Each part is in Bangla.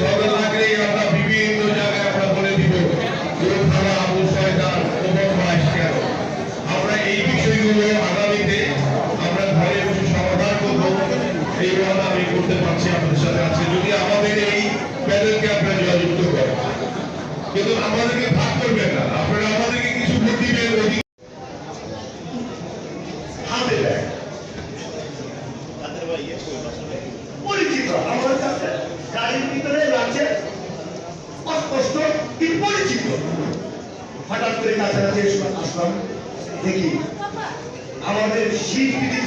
Amen. হঠাৎ করে কাছাকাছি আসলাম। দেখি আমাদের শিল্পী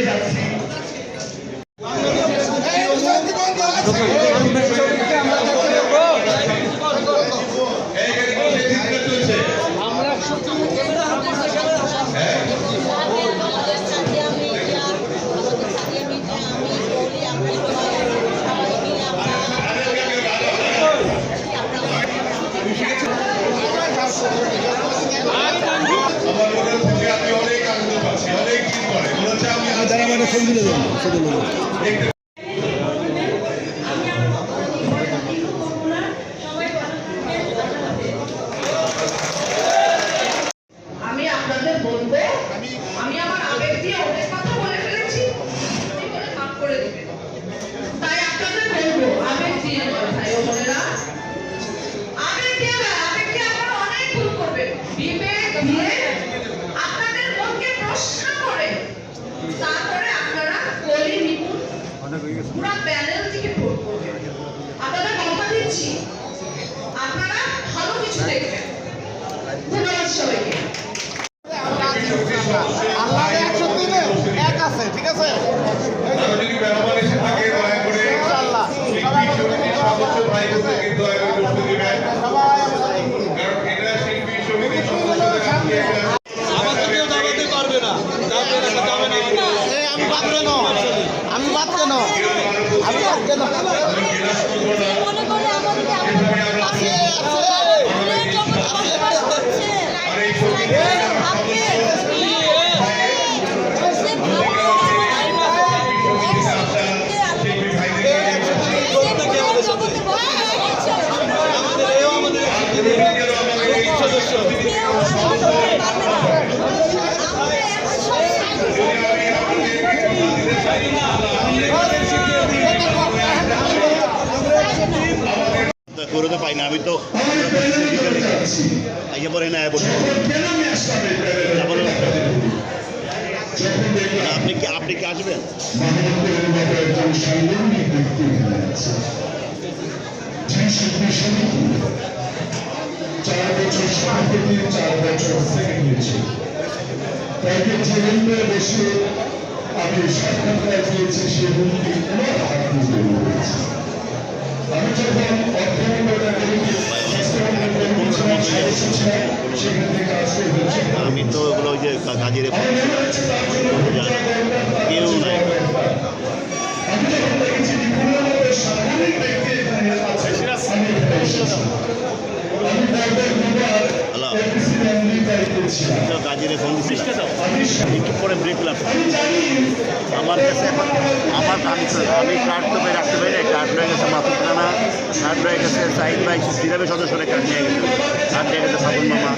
empieza a সেটা নেব আমি আপনাদের বলতে আমি আমার আবেগ দিয়ে পুরা প্যানেল থেকে ভোট করবেন। আপনারা কথা দিচ্ছি আপনারা ভালো কিছু দেখবেন। ধন্যবাদ সবাইকে। ঠিক আছে? কেন আমি কেন করে তো পাই না, আমি তো আইসে পরে না বসে আপনি কি আপনি কি আসবেন? চার বছর সাহিত্য চার বছর আমি সাক্ষাৎকার দিয়েছি সেগুলি আমি তো ওগুলো ওই যে কাজের গাজিরে ফোন দিচ্ছিলাম একটু পরে ব্রেক লাগছে আমার কাছে আমার কার্ড আমি কার্ড তো পেয়ে রাখতে পারি কার্ড রয়ে গেছে মাসুদ খানা কার্ড রয়ে গেছে সাইড ভাই সিরাবের সদস্যরা কার্ড নিয়ে গেছে কার্ড নিয়ে গেছে মামা